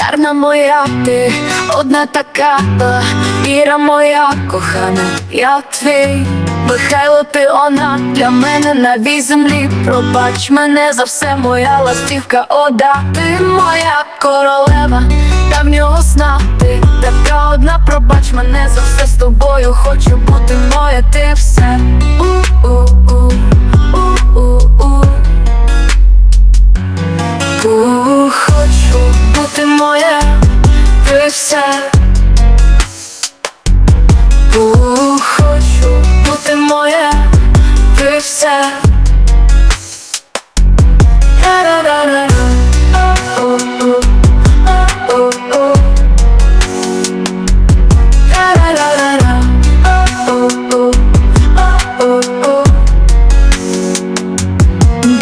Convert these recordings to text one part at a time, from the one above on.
Гарна моя ти, одна така, Іра моя кохана, я твій Михайло, ти вона для мене на вій землі. Пробач мене за все, моя ластівка, ода, ти моя королева, давнього сна ти ти все. У, хочу бути моя, ти все.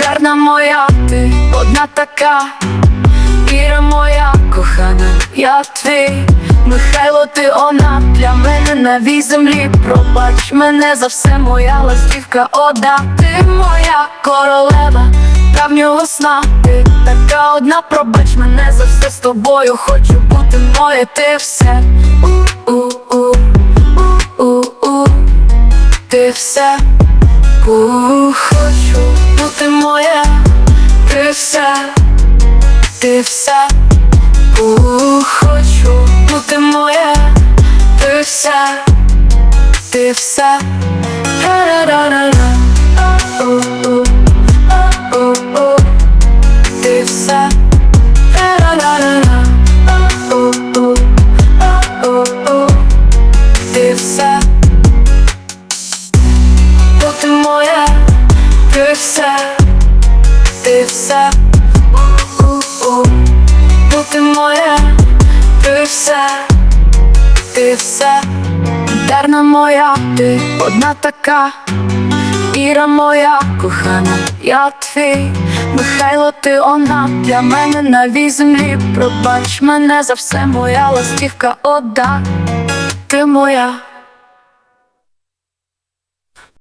Гарна моя ти, одна така, Іра моя кохана, я твій, Михайло, ти вона для мене на вій землі. Пробач мене за все, моя ластівка, ода, ти моя королева, давнього сна, ти така одна, пробач мене за все з тобою, хочу бути моє, ти все. У-у-у, у-у-у, ти все. У, хочу бути моя, ти все, ти все, У, хочу бути моя, ти все, ти. О-о-о. Ти. Ра-ра-ра-ра-ра. О-о-о. О-о-о. Ти моя, ти ти Дарна моя, ти одна така, Іра моя кохана, я твій, Михайло, ти вона для мене на вій землі. Пробач мене за все, моя ластівка, ода, ти моя.